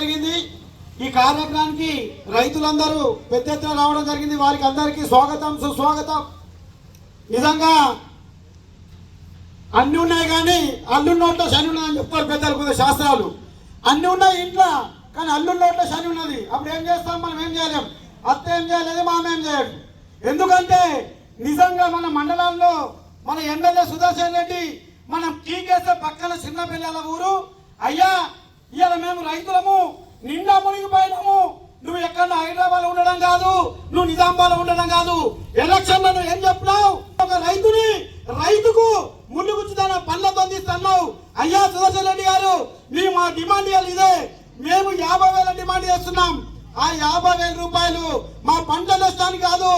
జరిగింది. ఈ కార్యక్రమానికి రైతులందరూ పెద్ద ఎత్తున రావడం జరిగింది. వారికి అందరికీ స్వాగతం సుస్వాగతం. నిజంగా అన్ని ఉన్నాయి కానీ అల్లున్నోట్లో శని ఉన్నదని చెప్తారు పెద్దలు కొంత శాస్త్రాలు. అన్ని ఉన్నాయి ఇంట్లో కానీ అల్లున్నోట్లో శని ఉన్నది. అప్పుడు ఏం చేస్తాం? మనం ఏం చేయలేం? అత్త ఏం చేయలేదు మామ ఏం చేయలేదు ఎందుకంటే నిజంగా మన మండలాల్లో మన ఎమ్మెల్యే సుదర్శన్ రెడ్డి మనం టీకేస్తే పక్కన చిన్న పిల్లల ఊరు. అయ్యా ఇవాళ మేము రైతులము. నిండా మునిగిపోయినాము. నువ్వు ఎక్కడ హైదరాబాద్ ఉండడం కాదు. నువ్వు నిజామాబాద్ ఉండడం కాదు. ఎలక్షన్లను ఏం చెప్పినావు? ఒక రైతుని రైతుకు ముళ్ళు గుచ్చుతాన పళ్ళ బంధిస్తున్నావు? అయ్యా సుదర్శన్ రెడ్డి గారు మీ మా డిమాండ్ ఇదే. మేము యాభై వేల డిమాండ్ చేస్తున్నాం. ఆ యాభై వేల రూపాయలు మా పంట నష్టానికి కాదు.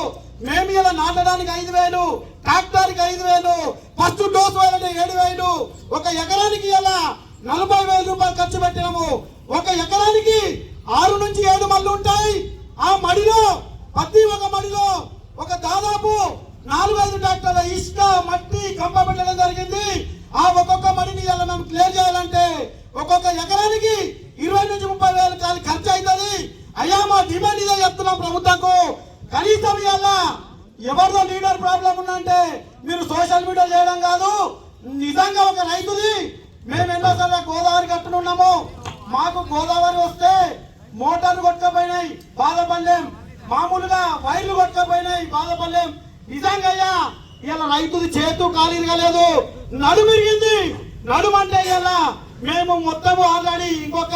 మేము ఇలా నాటడానికి ఐదు వేలు ట్రాక్టర్కి ఐదు వేలు ఫస్ట్ డోస్ వేయాలంటే ఏడు వేలు. ఒక ఎకరానికి ఇలా నలభై వేల రూపాయలు ఖర్చు పెట్టినాము. ఒక ఎకరానికి ఆరు నుంచి ఏడు మళ్ళు ఉంటాయి. ఆ మడిలో ప్రతి ఒక మడిలో ఒక దాదాపు నాలుగు ఐదు ట్రాక్టర్ల ఇసుక మట్టి కంప పెట్టడం జరిగింది. ఆ ఒక్కొక్క మడిని ఇలా మేము క్లియర్ చేయాలంటే ఒక్కొక్క ఎకరానికి ఇరవై నుంచి ముప్పై వేలు కాలు ఖర్చు అవుతుంది అయ్యా మా డిమాండ్ ఇదే చెప్తున్నాం ప్రభుత్వంకు. కనీసం ఇవాళ ఎవరిదో లీడర్ ప్రాబ్లం ఉందంటే మీరు సోషల్ మీడియా చేయడం కాదు. నిజంగా ఒక రైతుది మేము ఎన్నోసార్లు గోదావరి కట్టునున్నాము మాకు గోదావరి వస్తే మోటార్లు కొట్టకపోయినాయి బాధపడలేం. మామూలుగా వైర్లు కొట్టకపోయినాయి బాధపడలేం. నిజంగా అయ్యా ఇలా రైతుది చేతు ఖాళీగా కాలేదు నడుమిరిగింది నడుమంటే ఇలా మేము మొత్తము ఆల్రెడీ ఇంకొక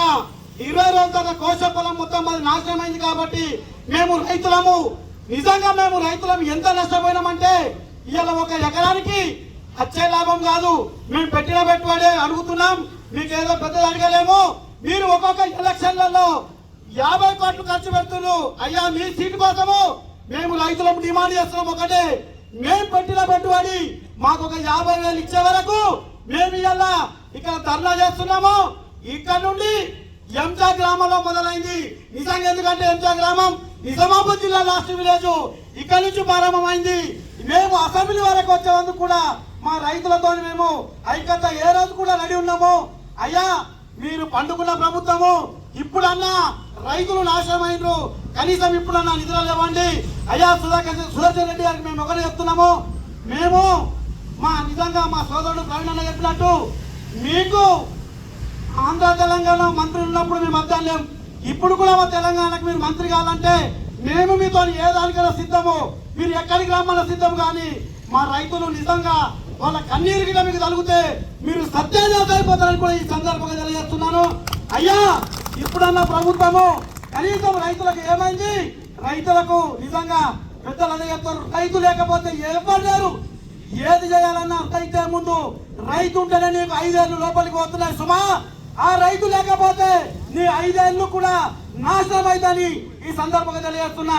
ఇరవై రోజుల తర్వాత కోశ పొలం మొత్తం అది నాశనం అయింది కాబట్టి మేము రైతులము. నిజంగా మేము రైతులం ఎంత నష్టపోయినామంటే ఇలా ఒక ఎకరానికి వచ్చే లాభం కాదు. మేము పెట్టిన పెట్టుబడి అడుగుతున్నాం. మీకు ఏదో పెద్దది అడగలేము. మీరు ఒక్కొక్క ఎలక్షన్లలో యాభై కోట్లు ఖర్చు పెడుతున్నారు. అయ్యా మీ సీటు కోసము మేము రైతులకు డిమాండ్ చేస్తున్నాం ఒకటే. మేము పెట్టిన పెట్టుబడి మాకు ఒక యాభై వేలు ఇచ్చే వరకు మేము ఇలా ఇక్కడ ధర్నా చేస్తున్నాము. ఇక్కడ నుండి ఎంజా గ్రామంలో మొదలైంది. నిజంగా ఎందుకంటే ఎంజా గ్రామం నిజామాబాద్ జిల్లా లాస్ట్ విలేజ్. ఇక్కడ నుంచి ప్రారంభమైంది. మేము అసెంబ్లీ వరకు వచ్చేందుకు కూడా మా రైతులతో మేము ఐక్యత ఏ రోజు కూడా రెడీ ఉన్నాము అయ్యా మీరు పండుకున్న ప్రభుత్వము ఇప్పుడన్నా రైతులు నాశనమైనరు కనీసం ఇప్పుడన్నా నిధులు లేవండి. అయ్యా సుధాకర్ సుదర్శన్ రెడ్డి గారికి మేము ఒకరు చెప్తున్నాము. మేము మా నిజంగా మా సోదరుడు ప్రవీణ్ అన్న చెప్పినట్టు మీకు ఆంధ్ర తెలంగాణ మంత్రి ఉన్నప్పుడు మేము అర్థం లేం. ఇప్పుడు కూడా మా తెలంగాణకు మీరు మంత్రి కావాలంటే మేము మీతో ఏ దానికైనా సిద్ధము. మీరు ఎక్కడికి రమ్మన్నా సిద్ధం కానీ మా రైతులు నిజంగా వాళ్ళ కన్నీరు గిట మీకు తలిగితే మీరు సత్యాదేవత అయిపోతారని కూడా ఈ సందర్భంగా తెలియజేస్తున్నాను. అయ్యా ఇప్పుడన్న ప్రభుత్వము కనీసం రైతులకు ఏమైంది? రైతులకు నిజంగా పెద్దలు అదే చెప్తారు. రైతు లేకపోతే ఎవరు లేరు? ఏది చేయాలన్నా రైతే ముందు రైతు ఉంటేనే నీకు ఐదేళ్ళు లోపలికి వస్తున్నాయి సుమా. ఆ రైతు లేకపోతే నీ ఐదేళ్ళు కూడా నాశనం అవుతుంది ఈ సందర్భంగా తెలియజేస్తున్నా.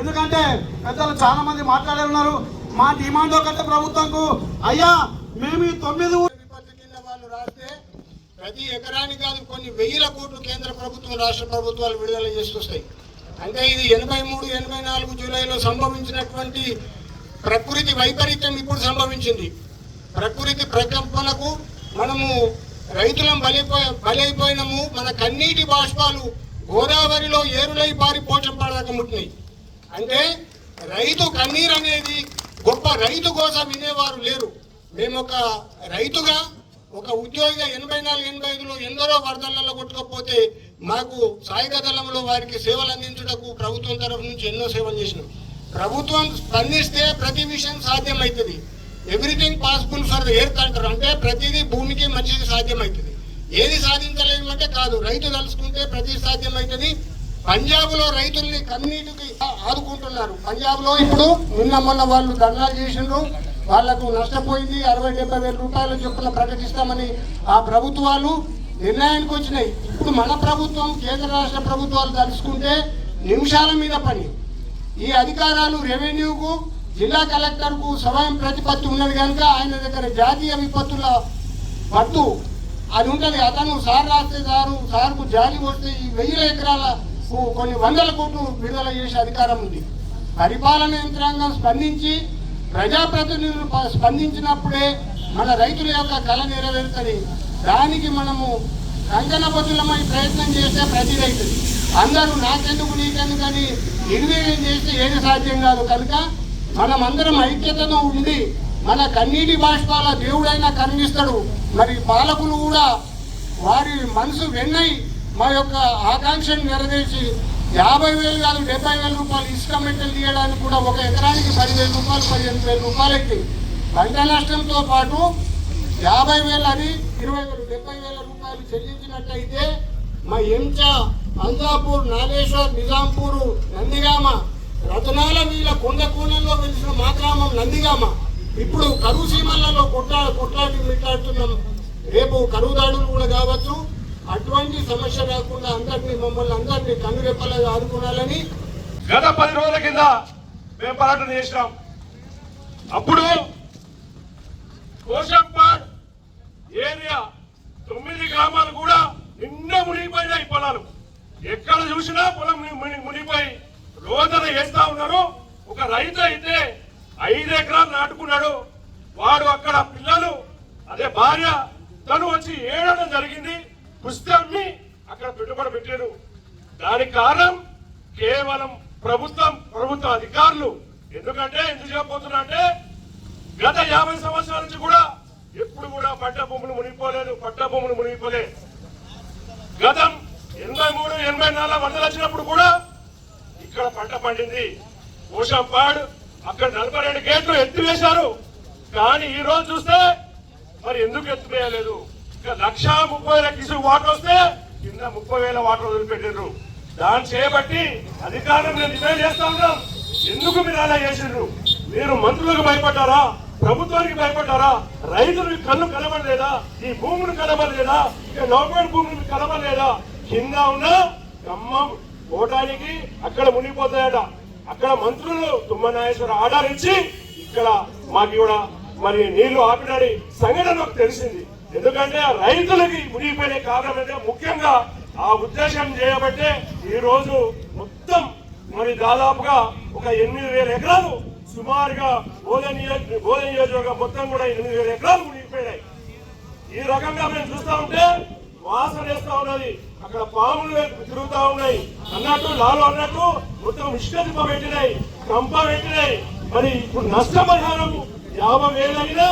ఎందుకంటే పెద్దలు చాలా మంది మాట్లాడే ఉన్నారు. మా డిమాండ్ ఒకటే ప్రభుత్వంకు. అయ్యా మేము ఈ తొమ్మిది విపత్తు కింద వాళ్ళు రాస్తే ప్రతి ఎకరానికి కాదు కొన్ని వెయ్యిల కోట్లు కేంద్ర ప్రభుత్వం రాష్ట్ర ప్రభుత్వాలు విడుదల చేస్తొస్తాయి అంటే ఇది ఎనభై మూడు ఎనభై నాలుగు జూలైలో సంభవించినటువంటి ప్రకృతి వైపరీత్యం ఇప్పుడు సంభవించింది. ప్రకృతి ప్రకంపనకు మనము రైతులం బలైపో బలైపోయినము. మన కన్నీటి బాష్పాలు గోదావరిలో ఏరులై పారి పోషం పడదాక ముట్టినాయి. అంటే రైతు కన్నీరు అనేది గొప్ప రైతు కోసం వినేవారు లేరు. మేము ఒక రైతుగా ఒక ఉద్యోగిగా ఎనభై నాలుగు ఎనభై ఐదులో ఎందరో వరదలలో కొట్టుకపోతే మాకు సాయుధ దళంలో వారికి సేవలు అందించుటకు ప్రభుత్వం తరఫు నుంచి ఎన్నో సేవలు చేసినాం. ప్రభుత్వం స్పందిస్తే ప్రతి విషయం సాధ్యమవుతుంది everything possible for the earth అంటారు అంటే ప్రతిదీ భూమికి మనిషికి సాధ్యమవుతుంది ఏది సాధించలేము అంటే కాదు రైతు తలుసుకుంటే ప్రతి సాధ్యమవుతుంది పంజాబ్లో రైతుల్ని కన్నీటికి ఆదుకుంటున్నారు. పంజాబ్లో ఇప్పుడు నిన్న మొన్న వాళ్ళు ధర్నాలు చేసిండ్రు. వాళ్ళకు నష్టపోయింది. అరవై డెబ్బై వేల రూపాయల చొప్పున ప్రకటిస్తామని ఆ ప్రభుత్వాలు నిర్ణయానికి వచ్చినాయి. ఇప్పుడు మన ప్రభుత్వం కేంద్ర రాష్ట్ర ప్రభుత్వాలు తలుచుకుంటే నిమిషాల మీద పని. ఈ అధికారాలు రెవెన్యూకు జిల్లా కలెక్టర్కు స్వయం ప్రతిపత్తి ఉన్నది కనుక ఆయన దగ్గర జాతీయ విపత్తుల పట్టు అది ఉంటుంది. అతను సార్ రాస్తే సారు సార్కు జాలి వస్తే ఈ వెయ్యి ఎకరాల కొన్ని వందల కోట్లు విడుదల చేసే అధికారం ఉంది. పరిపాలన యంత్రాంగం స్పందించి ప్రజాప్రతినిధులు స్పందించినప్పుడే మన రైతుల యొక్క కళ నెరవేరుతుంది. దానికి మనము కంకణబద్ధులమై ప్రయత్నం చేస్తే ప్రతి రైతు. అందరూ నాకెందుకు నీకెందుకు అని నిర్వీర్యం చేస్తే ఏది సాధ్యం కాదు. కనుక మనమందరం ఐక్యతతో ఉండి మన కన్నీటి బాష్పాల దేవుడైనా కరుణిస్తాడు మరి పాలకులు కూడా వారి మనసు వెన్నై మా యొక్క ఆకాంక్షను నెరవేర్చి యాభై వేలు కాదు డెబ్బై వేల రూపాయలు ఇసుక మెట్టలు తీయడానికి కూడా ఒక ఎకరానికి పదివేల రూపాయలు పదిహేను వేల రూపాయలకి పంట నష్టంతో పాటు యాభై వేలు అని ఇరవై వేలు డెబ్బై వేల రూపాయలు చెల్లించినట్టయితే మా ఎంచా అందాపూర్ నాగేశ్వర్ నిజాంపూర్ నందిగామ రతనాల వీళ్ళ కొండ కోణంలో వెలిసిన మా గ్రామం నందిగామ. ఇప్పుడు కరువు సీమలలో కొట్టా కొట్లాడి మిట్లాడుతున్నాం. రేపు కరువు దాడులు కూడా కావచ్చు. అటువంటి సమస్య రాకుండా అందరినీ మమ్మల్ని అందరినీ కన్నురెప్పలుగా ఆదుకోవాలని గత పది రోజుల కింద మేము పోరాటం చేసినాం. అప్పుడు కోశంపాడ్ ఏరియా తొమ్మిది గ్రామాలు కూడా నిన్న మునిగిపోయినాయి పొలాలు. ఎక్కడ చూసినా పొలం మునిగిపోయి రోజున వేస్తా ఉన్నారు ఒక రైతు అయితే ఐదు ఎకరాలు నాటుకున్నాడు. వాడు అక్కడ పిల్లలు అదే భార్య తను వచ్చి ఏడడం జరిగింది. పుస్తకం అమ్మి అక్కడ పెట్టుబడి పెట్టారు దానికి కారణం కేవలం ప్రభుత్వం ప్రభుత్వ అధికారులు. ఎందుకంటే ఎందుకు చెప్పబోతున్నా అంటే గత యాభై సంవత్సరాల నుంచి కూడా ఎప్పుడు కూడా పట్ట భూములు మునిగిపోలేదు పట్ట భూములు మునిగిపోలే. గతం ఎనభై మూడు ఎనభై నాలుగు వందలు వచ్చినప్పుడు కూడా ఇక్కడ పంట పండింది. పాడు అక్కడ నలభై రెండు గేట్లు ఎత్తివేశారు. కానీ ఈ రోజు చూస్తే మరి ఎందుకు ఎత్తివేయలేదు? లక్ష ముప్పై వేల వాటర్ వస్తే కింద ముప్పై వేల వాటర్ వదిలిపెట్టిండ్రు. దాన్ని చేయబట్టి అధికారం మేము డిమాండ్ చేస్తా ఉన్నాం. ఎందుకు మీరు అలా చేసిండ్రు? మీరు మంత్రులకు భయపడ్డారా? ప్రభుత్వానికి భయపడ్డారా? రైతులకు కన్ను కనబడలేదా? ఈ భూములు కనబడలేదా? ఇక నౌకర్ భూములు కనబడలేదా? కింద ఉన్న ఖమ్మం పోవడానికి అక్కడ మునిగిపోతాయట. అక్కడ మంత్రులు తుమ్మనాయేశ్వర ఆర్డర్ ఇచ్చి ఇక్కడ మాకు కూడా మరి నీళ్ళు ఆపినాడి సంఘటన నాకు తెలిసింది. ఎందుకంటే ఆ రైతులకి మునిగిపోయిన కారణం అంటే ముఖ్యంగా ఆ ఉద్దేశం చేయబట్టే ఈ రోజు మొత్తం మరి దాదాపుగా ఒక ఎనిమిది వేల ఎకరాలు సుమారుగా బోధన నియోజక బోధన నియోజకవర్గం మొత్తం కూడా ఎనిమిది వేల ఎకరాలు మునిగిపోయినాయి. ఈ రకంగా మేము చూస్తా ఉంటే వాసన వేస్తా ఉన్నది. అక్కడ పాములు తిరుగుతా ఉన్నాయి. అన్నట్టు లాలు అన్నట్టు మొత్తం ఇష్కదింప పెట్టినాయి కంప పెట్టినాయి. మరి ఇప్పుడు నష్టపరిహారం యాభై వేలైనా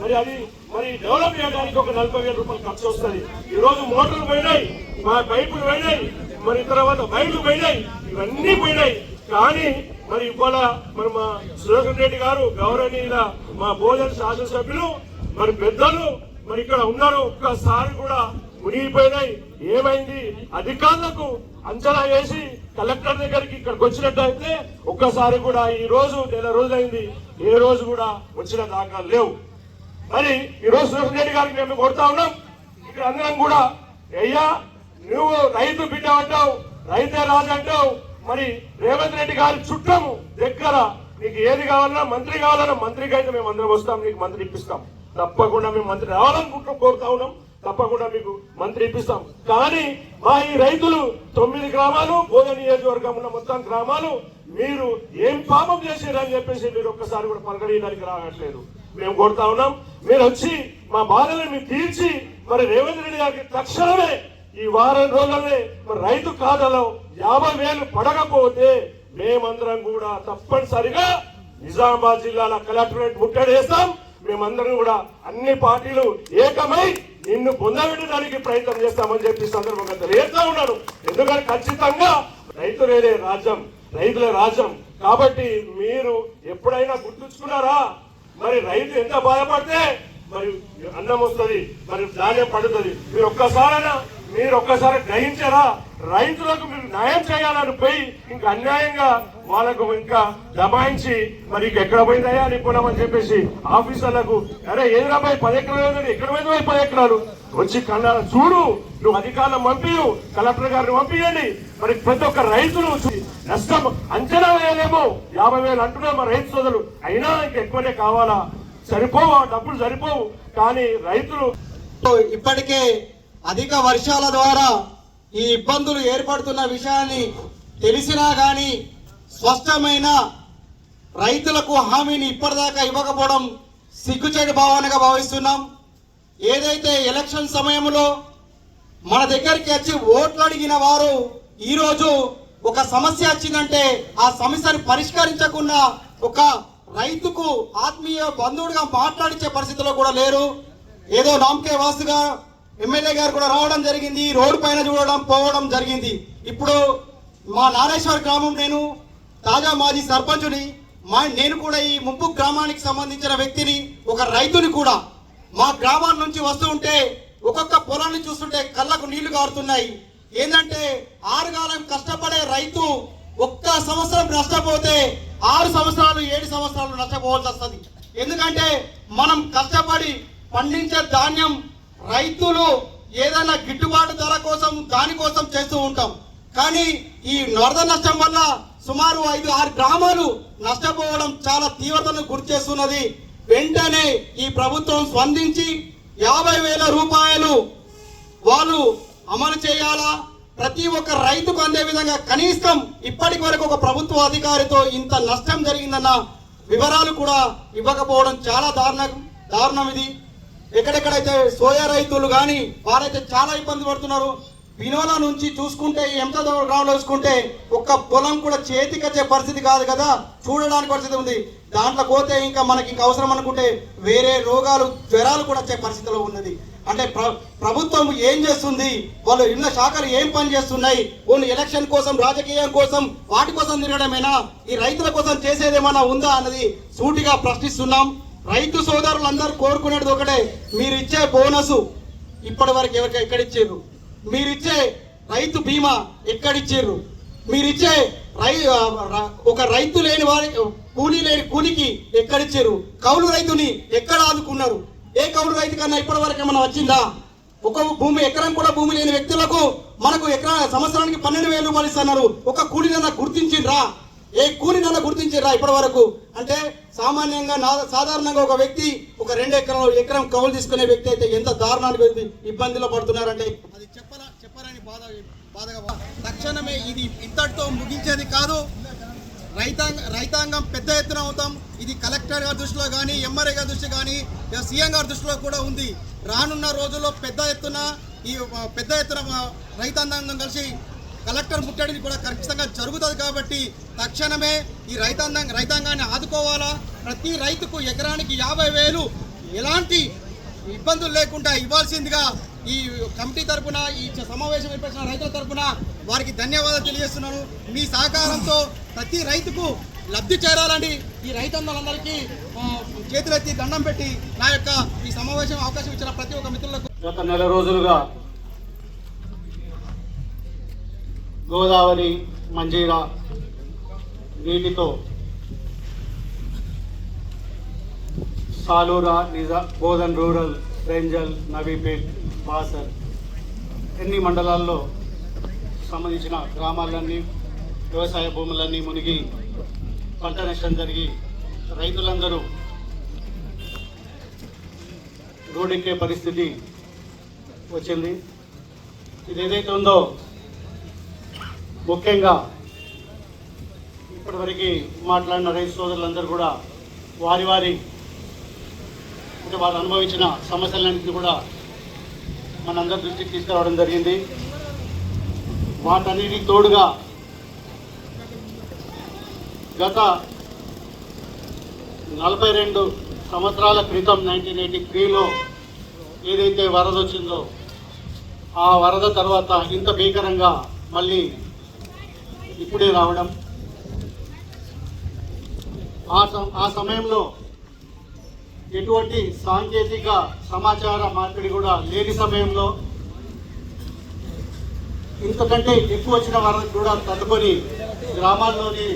మరి అది మరి డెవలప్ చేయడానికి ఒక నలభై వేల రూపాయలు ఖర్చు వస్తుంది. ఈ రోజు మోటార్లు పోయినాయి మా పైపులు పోయినాయి మరి తర్వాత బయటలు పోయినాయి ఇవన్నీ పోయినాయి. కానీ మరి ఇవాళ మరి మా సురేషన్ రెడ్డి గారు గౌరవనీయుల మా భోజన శాసనసభ్యులు మరి పెద్దలు మరి ఇక్కడ ఉన్నారు. ఒక్కసారి కూడా మునిగిపోయినాయి. ఏమైంది? అధికారులకు అంచనా వేసి కలెక్టర్ దగ్గరికి ఇక్కడికి వచ్చినట్టయితే ఒక్కసారి కూడా ఈ రోజు నెల రోజులైంది. ఏ రోజు కూడా వచ్చిన దాఖలు లేవు. మరి ఈ రోజు సురేష్ రెడ్డి గారికి మేము కొడతా ఉన్నాం. ఇక్కడ అందరం కూడా అయ్యా నువ్వు రైతు బిడ్డ అంటావు రైతే రాజు అంటావు మరి రేవంత్ రెడ్డి గారి చుట్టము దగ్గర నీకు ఏది కావాలన్నా మంత్రి కావాలన్నా మంత్రికి అయితే మేము అందరం వస్తాం నీకు మంత్రి ఇప్పిస్తాం. తప్పకుండా మేము మంత్రి రావాలనుకుంటున్నాం కోరుతా ఉన్నాం. తప్పకుండా మీకు మంత్రి ఇప్పిస్తాం. కానీ మా ఈ రైతులు తొమ్మిది గ్రామాలు బోధ నియోజకవర్గం ఉన్న మొత్తం గ్రామాలు మీరు ఏం పాపం చేశారని చెప్పేసి మీరు ఒక్కసారి కూడా పలకడీయడానికి రావట్లేదు. మేము కొడతా ఉన్నాం. మీరు వచ్చి మా బాధలను మీరు తీర్చి మరి రేవంత్ రెడ్డి గారికి తక్షణమే ఈ వారం రోజులనే మరి రైతు ఖాతాలో యాభై వేలు పడకపోతే మేమందరం కూడా తప్పనిసరిగా నిజామాబాద్ జిల్లాల కలెక్టరేట్ ముట్టడేస్తాం మేమందరం కూడా అన్ని పార్టీలు ఏకమై నిన్ను పొందబెట్టడానికి ప్రయత్నం చేస్తామని చెప్పి సందర్భంగా తెలియజేస్తా ఉన్నాను. ఎందుకంటే ఖచ్చితంగా రైతులేదే రాజ్యం రైతుల రాజ్యం. కాబట్టి మీరు ఎప్పుడైనా గుర్తుంచుకున్నారా? మరి రైతు ఎంత బాధపడితే మరి అన్నం వస్తుంది మరి ధాన్యం పడుతుంది. మీరు ఒక్కసారైనా మీరు ఒక్కసారి గ్రహించారా? రైతులకు మీరు న్యాయం చేయాలని పోయి ఇంకా అన్యాయంగా వాళ్ళకు ఇంకా దబాయించి మరి ఇంక ఎక్కడ పోయిందయ్యా అని చెప్పేసి ఆఫీసర్లకు అరే ఏదిరా పోయి పది ఎకరాలు ఎక్కడ పోయింది పోయి పది ఎకరాలు? వచ్చి కన్నా చూడు నువ్వు అధికారులను పంపియు కలెక్టర్ గారిని పంపించండి మరి ప్రతి ఒక్క రైతులు నష్టం అంచనా వేయలేమో యాభై వేలు అంటున్నారు మా రైతు సోదరులు. అయినా ఇంక ఎక్కువనే కావాలా? సరిపోవు? ఆ డబ్బులు సరిపోవు. కానీ రైతులు ఇప్పటికే అధిక వర్షాల ద్వారా ఈ ఇబ్బందులు ఏర్పడుతున్న విషయాన్ని తెలిసినా కానీ స్పష్టమైన రైతులకు హామీని ఇప్పటిదాకా ఇవ్వకపోవడం సిగ్గుచేటు భావనగా భావిస్తున్నాం. ఏదైతే ఎలక్షన్ సమయంలో మన దగ్గరికి వచ్చి ఓట్లు అడిగిన వారు ఈరోజు ఒక సమస్య వచ్చిందంటే ఆ సమస్యను పరిష్కరించకుండా ఒక రైతుకు ఆత్మీయ బంధువుడిగా మాట్లాడించే పరిస్థితిలో కూడా లేరు. ఏదో నామకే వాసుగా ఎమ్మెల్యే గారు కూడా రావడం జరిగింది రోడ్డు పైన చూడడం పోవడం జరిగింది. ఇప్పుడు మా నారేశ్వర గ్రామం నేను తాజా మాజీ సర్పంచుని మా నేను కూడా ఈ ముంపు గ్రామానికి సంబంధించిన వ్యక్తిని ఒక రైతుని కూడా మా గ్రామాల నుంచి వస్తూ ఉంటే ఒక్కొక్క పొలాన్ని చూస్తుంటే కళ్ళకు నీళ్ళు కారుతున్నాయి. ఏంటంటే ఆరుగాలం కష్టపడే రైతు ఒక్క సంవత్సరం నష్టపోతే ఆరు సంవత్సరాలు ఏడు సంవత్సరాలు నష్టపోవాల్సి వస్తుంది. ఎందుకంటే మనం కష్టపడి పండించే ధాన్యం రైతులు ఏదైనా గిట్టుబాటు ధర కోసం దానికోసం చేస్తూ ఉంటాం. కానీ ఈ వరద నష్టం వల్ల సుమారు ఐదు ఆరు గ్రామాలు నష్టపోవడం చాలా తీవ్రతను గురి చేస్తున్నది. వెంటనే ఈ ప్రభుత్వం స్పందించి యాభై వేల రూపాయలు వాళ్ళు అమలు చేయాలా? ప్రతి ఒక్క రైతుకు అందే విధంగా కనీసం ఇప్పటి వరకు ఒక ప్రభుత్వ అధికారితో ఇంత నష్టం జరిగిందన్న వివరాలు కూడా ఇవ్వకపోవడం చాలా దారుణ దారుణం ఇది. ఎక్కడెక్కడైతే సోయా రైతులు కానీ వారైతే చాలా ఇబ్బంది పడుతున్నారు వినోల నుంచి చూసుకుంటే ఎంత గ్రామంలో చూసుకుంటే ఒక్క పొలం కూడా చేతికొచ్చే పరిస్థితి కాదు కదా చూడడానికి పరిస్థితి ఉంది. దాంట్లో పోతే ఇంకా మనకి ఇంకా అవసరం అనుకుంటే వేరే రోగాలు జ్వరాలు కూడా వచ్చే పరిస్థితిలో ఉన్నది. అంటే ప్ర ప్రభుత్వం ఏం చేస్తుంది? వాళ్ళు ఇళ్ళ శాఖలు ఏం పని చేస్తున్నాయి? ఓన్లీ ఎలక్షన్ కోసం రాజకీయం కోసం వాటి కోసం తిరగడమేనా? ఈ రైతుల కోసం చేసేదేమైనా ఉందా అన్నది సూటిగా ప్రశ్నిస్తున్నాం. రైతు సోదరులందరూ కోరుకునేది ఒకటే మీరు ఇచ్చే బోనస్ ఇప్పటి వరకు ఎవరికి ఎక్కడిచ్చారు? మీరిచ్చే రైతు బీమా ఎక్కడిచ్చారు? మీరిచ్చే రై ఒక రైతు లేని వారి కూలీ లేని కూలికి ఎక్కడిచ్చారు? కౌలు రైతుని ఎక్కడ ఆదుకున్నారు? ఏ కౌలు రైతు కన్నా ఇప్పటి వరకు ఏమైనా వచ్చిందా? ఒక భూమి ఎకరం కూడా భూమి లేని వ్యక్తులకు మనకు ఎకరా సంవత్సరానికి పన్నెండు వేలు రూపాయలు ఇస్తున్నారు. ఒక కూలీనన్నా గుర్తించిండ్రా? ఏ కూలీనన్నా గుర్తించారా ఇప్పటి వరకు? అంటే సామాన్యంగా నా- సాధారణంగా ఒక వ్యక్తి ఒక రెండు ఎకరం ఎకరం కౌలు తీసుకునే వ్యక్తి అయితే ఎంత దారుణానికి ఇబ్బందిలో పడుతున్నారంటే అది చెప్పరా చెప్పరాని బాధ బాధగా తక్షణమే ఇది ఇంతటితో ముగించేది కాదు. రైతాంగ రైతాంగం పెద్ద ఎత్తున అవుతాం. ఇది కలెక్టర్ గారి దృష్టిలో కానీ ఎంఆర్ఏ గారి దృష్టి కానీ సీఎం గారి దృష్టిలో కూడా ఉంది. రానున్న రోజుల్లో పెద్ద ఎత్తున ఈ పెద్ద ఎత్తున రైతాంగం కలిసి కలెక్టర్ ముట్టడిని కూడా ఖచ్చితంగా జరుగుతుంది కాబట్టి తక్షణమే ఈ రైతాంగం రైతాంగాన్ని ఆదుకోవాలా? ప్రతి రైతుకు ఎకరానికి యాభై వేలు ఎలాంటి ఇబ్బందులు లేకుండా ఇవ్వాల్సిందిగా ఈ కమిటీ తరపున ఈ సమావేశం ఏర్పరిచిన రైతుల తరఫున వారికి ధన్యవాదాలు తెలియజేస్తున్నాను. మీ సహకారంతో ప్రతి రైతుకు లబ్ధి చేరాలని ఈ రైతన్నలందరికీ చేతులెత్తి దండం పెట్టి నా యొక్క ఈ సమావేశం అవకాశం ఇచ్చిన ప్రతి ఒక్క మిత్రులకు గత నెల రోజులుగా గోదావరి మంజీరా నీటితో సాలూరా నిజా బోధన్ రూరల్ రేంజల్ నవీపేట్ బాసర్ ఎన్ని మండలాల్లో సంబంధించిన గ్రామాలన్నీ వ్యవసాయ భూములన్నీ మునిగి పంట నష్టం జరిగి రైతులందరూ రోడ్డెక్కే పరిస్థితి వచ్చింది. ఇది ఏదైతే ఉందో ముఖ్యంగా ఇప్పటివరకు మాట్లాడిన రైతు సోదరులందరూ కూడా వారి వారి అంటే వారు అనుభవించిన సమస్యలన్నింటినీ కూడా మనందరి దృష్టికి తీసుకురావడం జరిగింది. వాటన్నిటికి తోడుగా గత నలభై రెండు సంవత్సరాల క్రితం నైన్టీన్ ఎయిటీ త్రీలో ఏదైతే వరద వచ్చిందో ఆ వరద తర్వాత ఇంత భీకరంగా మళ్ళీ ఇప్పుడే రావడం. ఆ ఆ సమయంలో ఎటువంటి సాంకేతిక సమాచార మార్పిడి కూడా లేని సమయంలో ఇంతకంటే ఎక్కువ వచ్చిన వరద కూడా తట్టుకొని గ్రామాల్లోని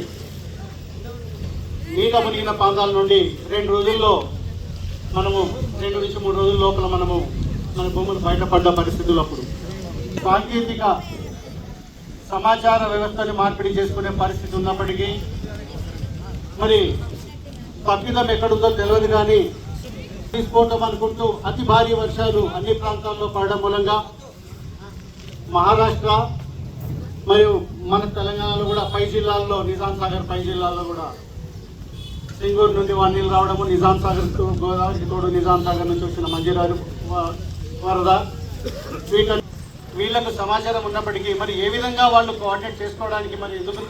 నీట మునిగిన ప్రాంతాల నుండి రెండు రోజుల్లో మనము రెండు నుంచి మూడు రోజుల లోపల మనము మన భూములు బయటపడ్డ పరిస్థితులు అప్పుడు సాంకేతిక సమాచార వ్యవస్థని మార్పిడి చేసుకునే పరిస్థితి ఉన్నప్పటికీ మరి తప్పిదం ఎక్కడుందో తెలియదు కానీ విస్ఫోటం అనుకుంటూ అతి భారీ వర్షాలు అన్ని ప్రాంతాల్లో పడడం మూలంగా మహారాష్ట్ర మరియు మన తెలంగాణలో కూడా పై జిల్లాల్లో నిజాం సాగర్ పై జిల్లాల్లో కూడా సింగూరు నుండి వన్ నీళ్ళు రావడము నిజాం సాగర్ గోదావరి తోడు నిజాం సాగర్ నుంచి వచ్చిన మంజీరారు వ- వరద. వీట వీళ్ళకు సమాచారం ఉన్నప్పటికీ మరి ఏ విధంగా వాళ్ళు కోఆర్డినేట్ చేసుకోవడానికి మరి ఎందుకు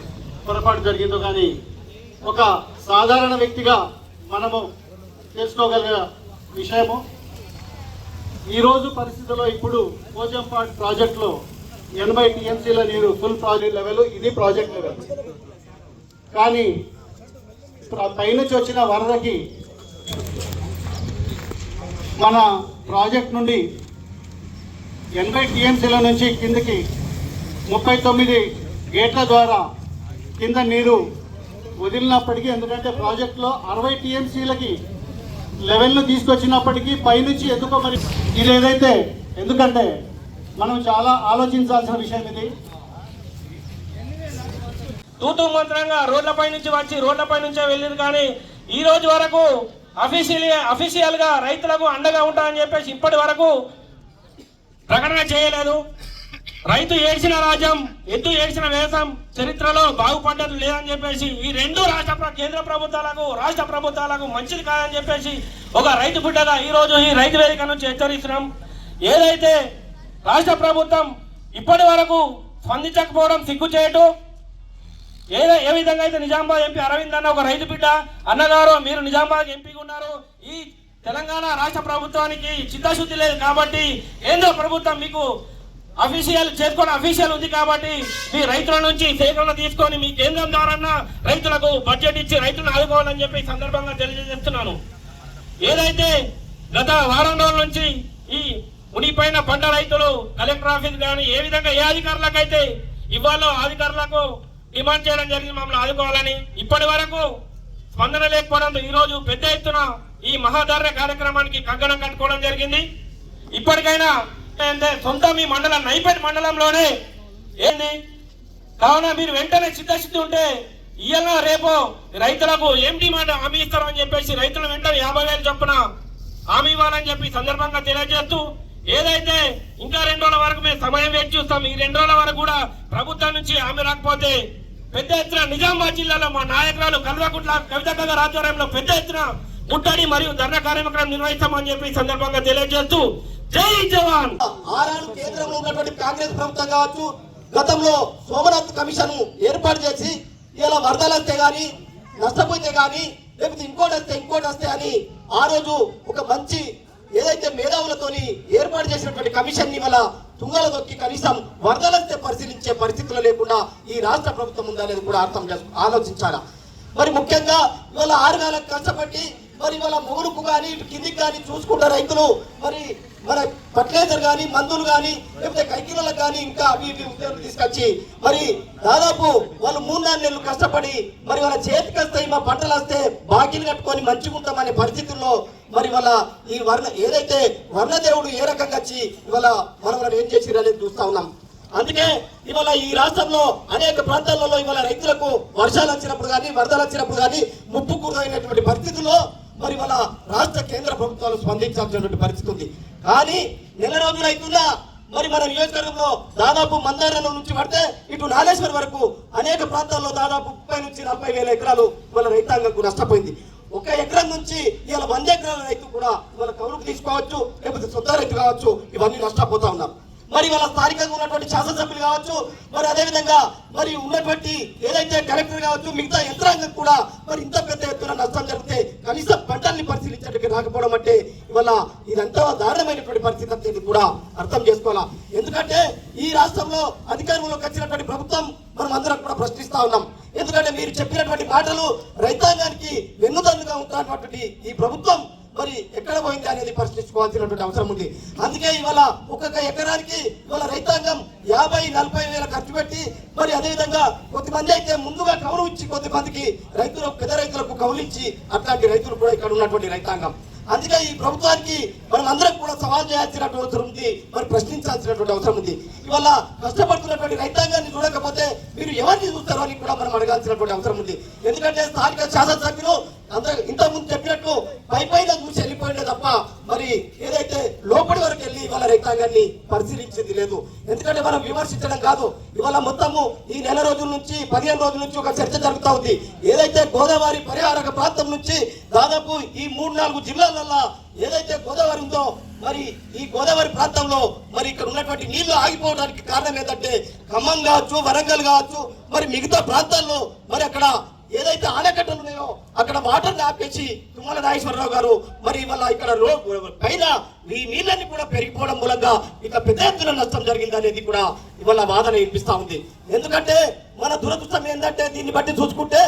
పొరపాటు జరిగిందో కానీ ఒక సాధారణ వ్యక్తిగా మనము తెలుసుకోగలిగిన విషయము. ఈరోజు పరిస్థితుల్లో ఇప్పుడు పోచంపాట్ ప్రాజెక్టులో ఎనభై టీఎంసీల నీరు ఫుల్ ప్రాజెక్ట్ లెవెల్ ఇది ప్రాజెక్ట్ లెవెల్. కానీ ప్ర- పైనుంచి వచ్చిన వరదకి మన ప్రాజెక్ట్ నుండి ఎనభై టీఎంసీల నుంచి కిందకి ముప్పై తొమ్మిది గేట్ల ద్వారా కింద నీరు వదిలినప్పటికీ ఎందుకంటే ప్రాజెక్టులో అరవై టీఎంసీలకి లెవెల్ను తీసుకొచ్చినప్పటికీ పైనుంచి ఎందుకో మరి ఇది ఏదైతే ఎందుకంటే మనం చాలా ఆలోచించాల్సిన విషయం ఇది. తూతూ మంత్రంగా రోడ్లపై నుంచి వచ్చి రోడ్లపై నుంచే వెళ్ళింది కానీ ఈ రోజు వరకు అఫీషియల్ అఫీషియల్గా రైతులకు అండగా ఉంటామని చెప్పేసి ఇప్పటి వరకు ప్రకటన చేయలేదు. రైతు ఏడ్చిన రాజ్యం ఎద్దు ఏడ్చిన వేసం చరిత్రలో బాగుపడ్డది లేదని చెప్పేసి ఈ రెండు రాష్ట్ర కేంద్ర ప్రభుత్వాలకు రాష్ట్ర ప్రభుత్వాలకు మంచిది కాదని చెప్పేసి ఒక రైతు బిడ్డగా ఈ రోజు ఈ రైతు వేదిక నుంచి హెచ్చరిస్తున్నాం. ఏదైతే రాష్ట్ర ప్రభుత్వం ఇప్పటి వరకు స్పందించకపోవడం సిగ్గుచేటు ఏదో ఏ విధంగా అయితే నిజామాబాద్ ఎంపీ అరవింద్ అన్న ఒక రైతు బిడ్డ అన్నగారు మీరు నిజామాబాద్ ఎంపీగా ఉన్నారు ఈ తెలంగాణ రాష్ట్ర ప్రభుత్వానికి చిత్తశుద్ధి లేదు కాబట్టి కేంద్ర ప్రభుత్వం మీకు అఫీషియల్ చేసుకోవడం అఫీషియల్ ఉంది కాబట్టి మీ రైతుల నుంచి సేకరణ తీసుకొని మీ కేంద్రం ద్వారా రైతులకు బడ్జెట్ ఇచ్చి రైతులను ఆదుకోవాలని చెప్పి సందర్భంగా తెలియజేస్తున్నాను. ఏదైతే గత వారం రోజుల నుంచి ఈ మునిపోయిన పంట రైతులు కలెక్టర్ ఆఫీస్ కానీ ఏ విధంగా ఏ అధికారులకైతే ఇవ్వాలో అధికారులకు డిమాండ్ చేయడం జరిగింది మమ్మల్ని ఆదుకోవాలని ఇప్పటి వరకు స్పందన లేకపోవడంతో ఈరోజు పెద్ద ఎత్తున ఈ మహాధార్య కార్యక్రమానికి కంకణం కట్టుకోవడం జరిగింది. ఇప్పటికైనా అంటే సొంత మీ మండలం నైపేట మండలంలోనే ఏంది? కావున మీరు వెంటనే చిత్తశుద్ధి ఉంటే ఇయ్యాల రేపు? రైతులకు ఏం డిమాండ్ హామీ ఇస్తారని చెప్పేసి రైతుల వెంటనే యాభై వేలు చొప్పున హామీ ఇవ్వాలని చెప్పి సందర్భంగా తెలియజేస్తూ ఏదైతే ఇంకా రెండు రోజుల వరకు మేము సమయం వేచి చూస్తాం ఈ రెండు రోజుల వరకు కూడా ప్రభుత్వం నుంచి హామీ రాకపోతే పెద్ద ఎత్తున నిజామాబాద్ జిల్లాలో మా నాయకురాలు కల్వకుంట్ల కవిత గారి ఆధ్వర్యంలో పెద్ద ఎత్తున ముట్టడి మరియు ధర్నా కార్యక్రమం నిర్వహిస్తామని చెప్పి సందర్భంగా తెలియజేస్తూ జై జవాన్! ఆనాడు కేంద్రంలో ఉన్నటువంటి కాంగ్రెస్ ప్రభుత్వం కావచ్చు గతంలో సోమనాథ్ కమిషన్ ఏర్పాటు చేసి ఇలా వరదలు వస్తే గాని నష్టపోతే గాని లేకపోతే ఇంకోటి వస్తే ఇంకోటి వస్తే అని ఆ రోజు ఒక మంచి ఏదైతే మేధావులతోని ఏర్పాటు చేసినటువంటి కమిషన్ని వల్ల తుంగల దొక్కి కనీసం వరదలస్తే పరిశీలించే పరిస్థితులు లేకుండా ఈ రాష్ట్ర ప్రభుత్వం ఉందనేది కూడా అర్థం ఆలోచించాలా? మరి ముఖ్యంగా ఇవాళ ఆరు వేలకు కష్టపడి మరి వాళ్ళ మొగుడుకు కానీ కిందికి కానీ చూసుకుంటారు రైతులు. మరి మన ఫర్టిలైజర్ కానీ మందులు కానీ లేకపోతే కైకిలకు కానీ ఇంకా అవి ఇవి ఉద్యోగులు తీసుకొచ్చి మరి దాదాపు వాళ్ళు మూడు నాలుగు నెలలు కష్టపడి మరి వాళ్ళ చేతికి వస్తాయి మా పంటలు వస్తే బాకీలు కట్టుకొని మంచిగా ఉంటామనే పరిస్థితుల్లో మరి వాళ్ళ ఈ వర్ణ ఏదైతే వర్ణదేవుడు ఏ రకంగా వచ్చి ఇవాళ మనం ఏం చేసి చూస్తా ఉన్నాం. అందుకే ఇవాళ ఈ రాష్ట్రంలో అనేక ప్రాంతాలలో ఇవాళ రైతులకు వర్షాలు వచ్చినప్పుడు కానీ వరదలు వచ్చినప్పుడు కానీ ముప్పు కూరైనటువంటి పరిస్థితుల్లో మరి వాళ్ళ రాష్ట్ర కేంద్ర ప్రభుత్వాలు స్పందించాల్సినటువంటి పరిస్థితి ఉంది. కానీ నెల రోజులు అవుతుందా మరి మన నియోజకవర్గంలో దాదాపు మందారం నుంచి పడితే ఇటు నాగేశ్వర్ వరకు అనేక ప్రాంతాల్లో దాదాపు ముప్పై నుంచి నలభై వేల ఎకరాలు మన రైతాంగంకు నష్టపోయింది. ఒక ఎకరం నుంచి ఇవాళ వంద ఎకరాల రైతు కూడా మన కౌలుకు తీసుకోవచ్చు లేకపోతే సొంత రైతు కావచ్చు ఇవన్నీ నష్టపోతా ఉన్నాం. మరి వాళ్ళ స్థానికంగా ఉన్నటువంటి శాసనసభ్యులు కావచ్చు మరి అదేవిధంగా మరి ఉన్నటువంటి ఏదైతే కలెక్టర్ కావచ్చు మిగతా యంత్రాంగం కూడా మరి ఇంత పెద్ద ఎత్తున నష్టం జరిగితే కనీసం పంటల్ని పరిశీలించడానికి రాకపోవడం అంటే ఇవాళ ఇదంతా దారుణమైనటువంటి పరిస్థితి అనేది కూడా అర్థం చేసుకోవాలా? ఎందుకంటే ఈ రాష్ట్రంలో అధికారంలోకి వచ్చినటువంటి ప్రభుత్వం మనం అందరం కూడా ప్రశ్నిస్తా ఉన్నాం. ఎందుకంటే మీరు చెప్పినటువంటి మాటలు రైతాంగానికి వెన్నుదన్నుగా ఉంటున్నటువంటి ఈ ప్రభుత్వం మరి ఎక్కడ పోయింది అనేది ప్రశ్నించుకోవాల్సినటువంటి అవసరం ఉంది. అందుకే ఇవాళ ఒక్కొక్క ఎకరానికి ఇవాళ రైతాంగం యాభై నలభై వేల ఖర్చు పెట్టి మరి అదేవిధంగా కొద్దిమంది అయితే ముందుగా కౌలు ఇచ్చి కొద్దిమందికి రైతులు పెద్ద రైతులకు కౌలు ఇచ్చి అట్లాంటి రైతులు కూడా ఇక్కడ ఉన్నటువంటి రైతాంగం. అందుకే ఈ ప్రభుత్వానికి మనం అందరం కూడా సవాల్ చేయాల్సినటువంటి అవసరం ఉంది మరి ప్రశ్నించాల్సినటువంటి అవసరం ఉంది. ఇవాళ కష్టపడుతున్నటువంటి రైతాంగాన్ని చూడకపోతే మీరు ఎవరిని చూస్తారో అని కూడా మనం అడగాల్సినటువంటి అవసరం ఉంది. ఎందుకంటే స్థానిక శాసనసభ్యులు అంత ఇంతకుముందు చెప్పినట్టు పై పైన చూసి వెళ్ళిపోయిందే తప్ప మరి ఏదైతే లోపలి వరకు వెళ్ళి ఇవాళ రైతాంగాన్ని పరిశీలించింది లేదు. ఎందుకంటే మనం విమర్శించడం కాదు. ఇవాళ మొత్తము ఈ నెల రోజుల నుంచి పదిహేను రోజుల నుంచి ఒక చర్చ జరుగుతూ ఉంది. ఏదైతే గోదావరి పరిహారక ప్రాంతం నుంచి దాదాపు ఈ మూడు నాలుగు జిల్లాలల్లో ఏదైతే గోదావరి ఉందో మరి ఈ గోదావరి ప్రాంతంలో మరి ఇక్కడ ఉన్నటువంటి నీళ్ళు ఆగిపోవడానికి కారణం ఏంటంటే ఖమ్మం కావచ్చు వరంగల్ కావచ్చు మరి మిగతా ప్రాంతాల్లో మరి అక్కడ ఏదైతే ఆనకట్టలు ఉన్నాయో అక్కడ వాటర్ ఆపేసి తుమ్మల నాగేశ్వరరావు గారు మరి ఇవాళ ఇక్కడ రో- పైన ఈ నీళ్ళని కూడా పెరిగిపోవడం మూలంగా ఇక పెద్ద ఎత్తున నష్టం జరిగింది అనేది కూడా ఇవాళ వాదన వినిపిస్తా ఉంది. ఎందుకంటే మన దురదృష్టం ఏంటంటే దీన్ని బట్టి చూసుకుంటే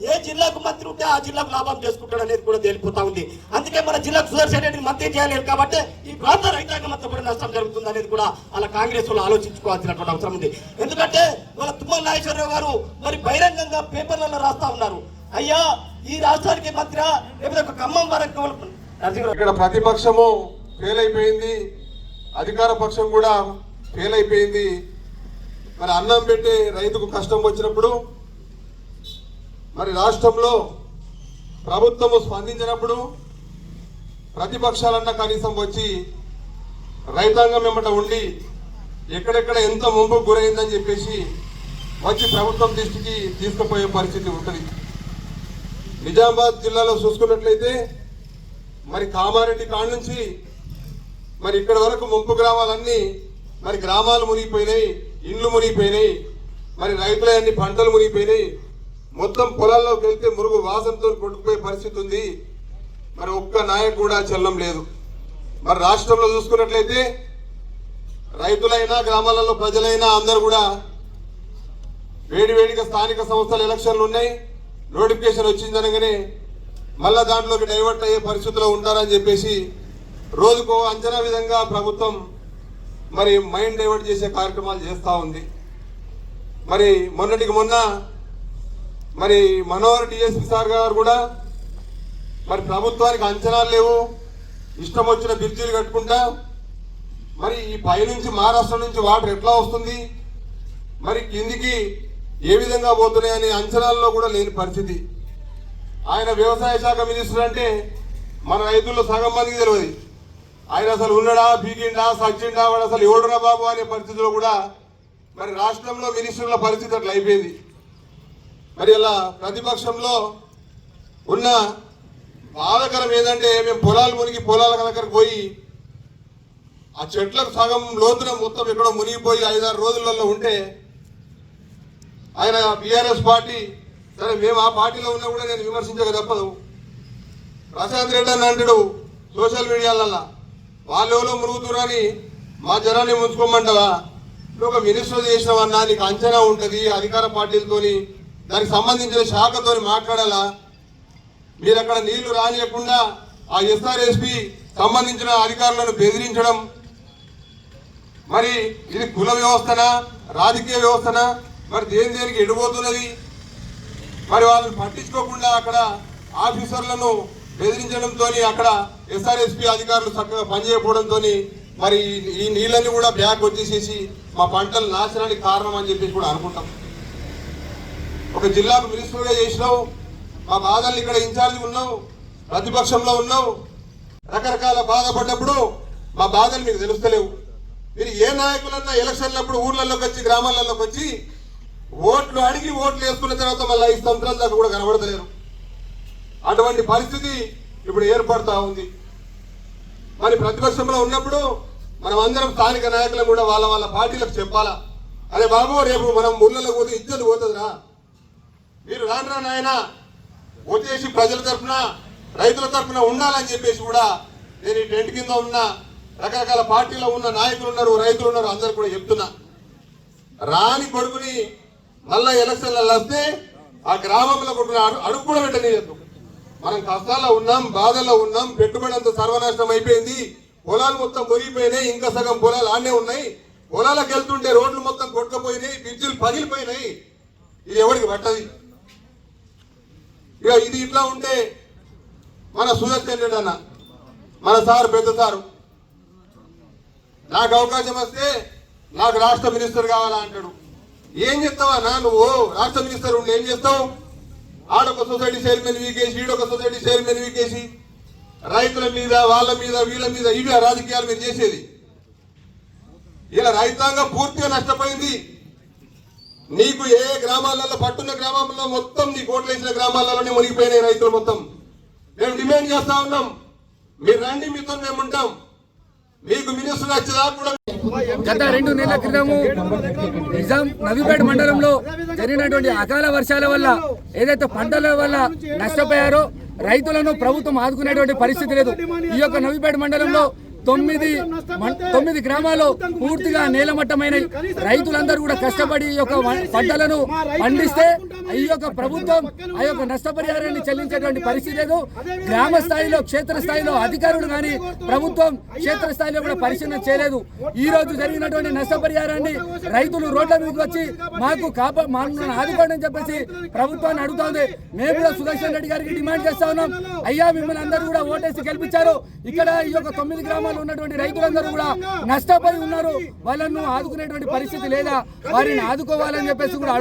ఏ జిల్లాకు మంత్రి ఉంటే ఆ జిల్లాకు లాభం చేసుకుంటాడు అనేది కూడా తేలిపోతా ఉంది. అందుకే మన జిల్లాకు సుదర్శన్ రెడ్డిని మంత్రి చేయలేరు కాబట్టి ఈ ప్రాంత రైతాంగం అంతా కూడా నష్టం జరుగుతుంది అనేది కూడా అలా కాంగ్రెస్ వాళ్ళు ఆలోచించుకోవాల్సినటువంటి అవసరం ఉంది. ఎందుకంటే వాళ్ళ తుమ్మల నాగేశ్వరరావు గారు మరి బహిరంగంగా పేపర్లలో రాస్తా ఉన్నారు. అయ్యా ఈ రాష్ట్రానికి మంత్రి లేకపోతే ఒక ఖమ్మం వరకు ఇక్కడ ప్రతిపక్షము ఫెయిల్ అయిపోయింది. అధికార పక్షం కూడా ఫెయిల్ అయిపోయింది. మరి అన్నం పెట్టి రైతుకు కష్టం వచ్చినప్పుడు మరి రాష్ట్రంలో ప్రభుత్వము స్పందించినప్పుడు ప్రతిపక్షాలన్నా కనీసం వచ్చి రైతాంగం వెంబట ఉండి ఎక్కడెక్కడ ఎంత ముంపుకు గురైందని చెప్పేసి వచ్చి ప్రభుత్వం దృష్టికి తీసుకుపోయే పరిస్థితి ఉంటుంది. నిజామాబాద్ జిల్లాలో చూసుకున్నట్లయితే మరి కామారెడ్డి కాడ నుంచి మరి ఇక్కడ వరకు ముంపు గ్రామాలన్నీ మరి గ్రామాలు మునిగిపోయినాయి ఇండ్లు మునిగిపోయినాయి మరి రైతులన్నీ పంటలు మునిగిపోయినాయి మొత్తం పొలాల్లోకి వెళ్తే మురుగు వాసనతో కొట్టుకుపోయే పరిస్థితి ఉంది. మరి ఒక్క నాయకు కూడా చెల్లం లేదు. మరి రాష్ట్రంలో చూసుకున్నట్లయితే రైతులైనా గ్రామాలలో ప్రజలైనా అందరూ కూడా వేడివేడిగా స్థానిక సంస్థల ఎలక్షన్లు ఉన్నాయి. నోటిఫికేషన్ వచ్చిందనగానే మళ్ళా దాంట్లోకి డైవర్ట్ అయ్యే పరిస్థితిలో ఉంటారని చెప్పేసి రోజుకో అంచనా విధంగా ప్రభుత్వం మరి మైండ్ డైవర్ట్ చేసే కార్యక్రమాలు చేస్తూ ఉంది. మరి మొన్నటికి మొన్న మరి మనోహర్ డిఎస్పీ సార్ గారు కూడా మరి ప్రభుత్వానికి అంచనాలు లేవు. ఇష్టం వచ్చిన బ్రిడ్జీలు కట్టుకుంటా. మరి ఈ పైనుంచి మహారాష్ట్ర నుంచి వాటర్ ఎట్లా వస్తుంది? మరి కిందికి ఏ విధంగా పోతున్నాయని అంచనాల్లో కూడా లేని పరిస్థితి. ఆయన వ్యవసాయ శాఖ మినిస్టర్ అంటే మన రైతుల్లో సగం మందికి తెలియదు. ఆయన అసలు ఉన్నాడా బీకిండా సచ్చిండా వాడు అసలు ఎవడురా బాబు అనే పరిస్థితిలో కూడా మరి రాష్ట్రంలో మినిస్టర్ల పరిస్థితి అట్లా అయిపోయింది. మరి ఇలా ప్రతిపక్షంలో ఉన్న బాధకరం ఏంటంటే మేము పొలాలు మునిగి పొలాల దగ్గరకు పోయి ఆ చెట్లకు సగం లోతున మొత్తం ఎక్కడో మునిగిపోయి ఐదారు రోజులలో ఉంటే ఆయన బీఆర్ఎస్ పార్టీ సరే మేము ఆ పార్టీలో ఉన్నా కూడా నేను విమర్శించక తప్పదు. ప్రశాంత్ రెడ్డి అని అంటాడు సోషల్ మీడియాలల్లా వాళ్ళు ఎవరో మురుగుతురని మా జనాన్ని ముంచుకోమంటావా? నువ్వు ఒక మినిస్టర్ చేసినావన్నా నీకు అంచనా ఉంటుంది అధికార పార్టీలతోని దానికి సంబంధించిన శాఖతోని మాట్లాడాలా? మీరు అక్కడ నీళ్ళు రానియకుండా ఆ ఎస్ఆర్ఎస్పి సంబంధించిన అధికారులను బెదిరించడం. మరి ఇది కుల వ్యవస్థనా రాజకీయ వ్యవస్థనా? మరి దేని దేనికి ఎడిపోతున్నది? మరి వాళ్ళని పట్టించుకోకుండా అక్కడ ఆఫీసర్లను బెదిరించడంతో అక్కడ ఎస్ఆర్ఎస్పి అధికారులు చక్కగా పనిచేయకపోవడంతో మరి ఈ- ఈ నీళ్ళని కూడా బ్యాక్ వచ్చేసేసి మా పంటలు నాశనానికి కారణం అని చెప్పేసి కూడా అనుకుంటాం. ఒక జిల్లాకు మినిస్టర్గా చేసినావు. మా బాధలు ఇక్కడ ఇన్ఛార్జ్ ఉన్నావు. ప్రతిపక్షంలో ఉన్నావు. రకరకాల బాధపడ్డప్పుడు మా బాధలు మీకు తెలుస్తలేవు. మీరు ఏ నాయకులన్నా ఎలక్షన్లప్పుడు ఊర్లలోకి వచ్చి గ్రామాలలోకి వచ్చి ఓట్లు అడిగి ఓట్లు వేసుకున్న తర్వాత మళ్ళీ ఐదు సంవత్సరాల దాకా కూడా కనబడతలేరు. అటువంటి పరిస్థితి ఇప్పుడు ఏర్పడతా ఉంది. మరి ప్రతిపక్షంలో ఉన్నప్పుడు మనం అందరం స్థానిక నాయకులు కూడా వాళ్ళ వాళ్ళ పార్టీలకు చెప్పాలా? అరే బాబు రేపు మనం ఊళ్ళలో పోతే ఇద్దరు పోతుందిరా. మీరు రానురా నాయన ఓటేసి ప్రజల తరఫున రైతుల తరఫున ఉండాలని చెప్పేసి కూడా నేను ఈ టెంట్ కింద ఉన్న రకరకాల పార్టీలో ఉన్న నాయకులు ఉన్నారు రైతులు ఉన్నారు అందరు కూడా చెప్తున్నా. రాని కొడుకుని మళ్ళా ఎలక్షన్లలో వస్తే ఆ గ్రామంలో కొడుకుని అడుగు కూడా పెట్టనీయద్దు మనం కష్టాల్లో ఉన్నాం బాధల్లో ఉన్నాం పెట్టుబడి అంత సర్వనాశనం అయిపోయింది పొలాలు మొత్తం కొరిగిపోయినాయి ఇంకా సగం పొలాలు ఆనే ఉన్నాయి. పొలాలకు వెళ్తుంటే రోడ్లు మొత్తం కొట్టుకుపోయినాయి బ్రిడ్జిలు పగిలిపోయినాయి. ఇది ఎవరికి పట్టది? ఇక ఇది ఇట్లా ఉంటే మన సుదర్శన్ రెడ్డి అన్న మన సారు పెద్ద సారు నాకు అవకాశం వస్తే నాకు రాష్ట్ర మినిస్టర్ కావాలా అంటాడు. ఏం చేస్తావా నా నువ్వు? రాష్ట్ర మినిస్టర్ ఉండి ఏం చేస్తావు? ఆడొక సొసైటీ చైర్మన్ వీకేసి ఈడొక సొసైటీ చైర్మన్ వీకేసి రైతుల మీద వాళ్ళ మీద వీళ్ళ మీద ఇవి రాజకీయాలు మీరు చేసేది. ఇలా రైతాంగం పూర్తిగా నష్టపోయింది. నీకు ఏ గ్రామాలలో పట్టున్న గ్రామాల్లో మొత్తం నీ కోట్లు వేసిన గ్రామాలలోనే మునిగిపోయినాయి రైతులు మొత్తం. మేము డిమాండ్ చేస్తా ఉన్నాం. మీరు రండి మీతో మేము ఉంటాం. మీకు మినిస్టర్ వచ్చేదా కూడా గత రెండు నెలల క్రితము నిజాం నవీపేట మండలంలో జరిగినటువంటి అకాల వర్షాల వల్ల ఏదైతే పంటల వల్ల నష్టపోయారో రైతులను ప్రభుత్వం ఆదుకునేటువంటి పరిస్థితి లేదు. ఈ యొక్క నవీపేట మండలంలో తొమ్మిది తొమ్మిది గ్రామాలు పూర్తిగా నేలమట్టమైన రైతులందరూ కూడా కష్టపడి ఈ యొక్క పంటలను పండిస్తే ఈ యొక్క ప్రభుత్వం ఆ యొక్క నష్టపరిహారాన్ని చెల్లించేటువంటి పరిస్థితి లేదు. గ్రామ స్థాయిలో క్షేత్ర స్థాయిలో అధికారులు కానీ ప్రభుత్వం క్షేత్ర స్థాయిలో కూడా పరిశీలన చేయలేదు. ఈ రోజు జరిగినటువంటి నష్టపరిహారాన్ని రైతులు రోడ్ల మీదకి వచ్చి మాకు కాపా మమ్మల్ని ఆదుకోండి అని చెప్పేసి ప్రభుత్వాన్ని అడుగుతోంది. మేము కూడా సుదర్శన్ రెడ్డి గారికి డిమాండ్ చేస్తా ఉన్నాం. అయ్యా మిమ్మల్ని అందరూ కూడా ఓటేసి గెలిపించారు. ఇక్కడ ఈ యొక్క తొమ్మిది గ్రామాలు ఉన్నటువంటి రైతులందరూ కూడా నష్టపోయి ఉన్నారు. వాళ్ళను ఆదుకునేటువంటి పరిస్థితి లేదా వారిని ఆదుకోవాలని చెప్పేసి కూడా